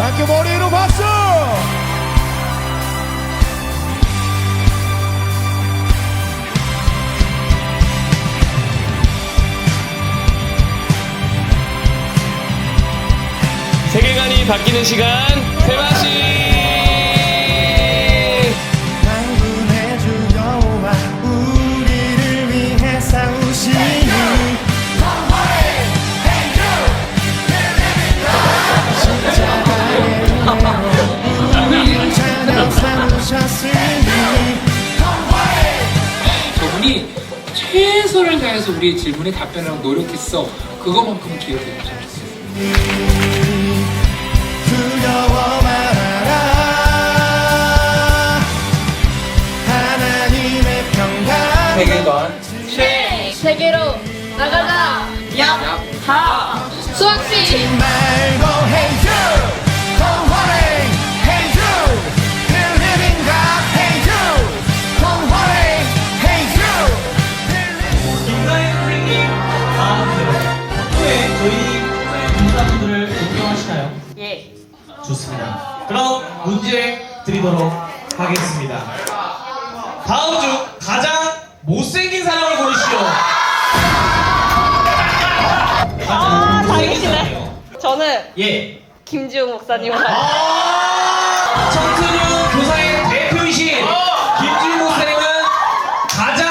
함께 머리로 박수! 세계관이 바뀌는 시간 세바시 저분이 최선을 다해서 우리의 질문에 답변하려고 노력했어. 그거만큼은 기억해 주세요. 두려워 말아라 하나님의 평강 세계관 세계로 나가자. 야, 다. 수학시. 좋습니다. 그럼 문제 드리도록 하겠습니다. 다음 중 가장 못생긴 사람을 고르시오. 아, 사람이요. 저는 예. 김지웅 목사님. 아, 청소년 교사의 대표이신 김지훈 목사님은 가장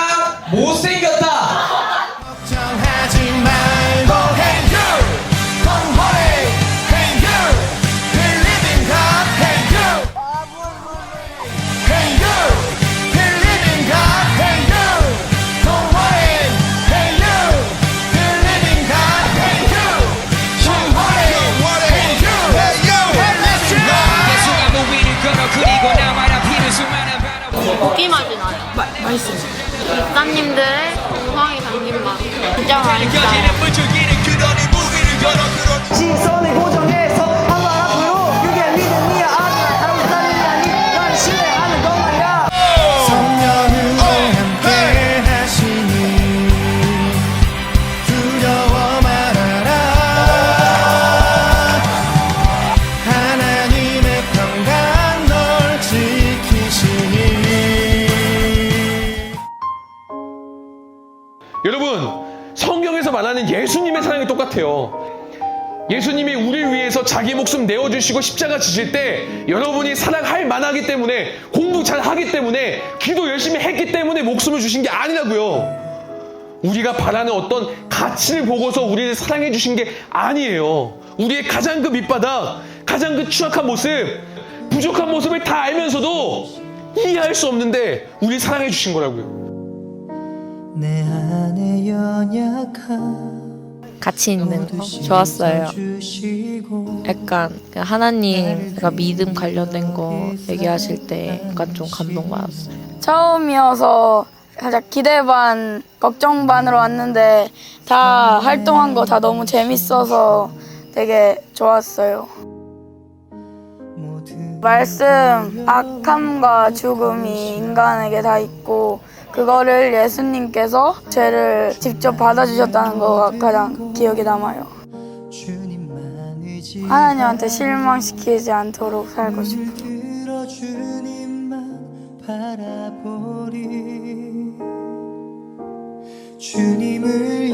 못생겼다. 맛이 나요. 맛있어요. 목사님들의 여러분 성경에서 말하는 예수님의 사랑이 똑같아요. 예수님이 우리를 위해서 자기 목숨 내어주시고 십자가 지실 때 여러분이 사랑할 만하기 때문에 공부 잘 하기 때문에 기도 열심히 했기 때문에 목숨을 주신 게 아니라고요. 우리가 바라는 어떤 가치를 보고서 우리를 사랑해 주신 게 아니에요. 우리의 가장 그 밑바닥 가장 그 추악한 모습 부족한 모습을 다 알면서도 이해할 수 없는데 우리 사랑해 주신 거라고요 같이 있는 거 좋았어요. 약간 그 하나님 약간 믿음 관련된 거 얘기하실 때 약간 좀 감동 받았어요. 처음이어서 살짝 기대 반, 걱정 반으로 왔는데 다 활동한 거 다 너무 재밌어서 되게 좋았어요. 말씀, 악함과 죽음이 인간에게 다 있고 그거를 예수님께서 죄를 직접 받아주셨다는 거가 가장 기억에 남아요. 하나님한테 실망시키지 않도록 살고 싶어요. 주님을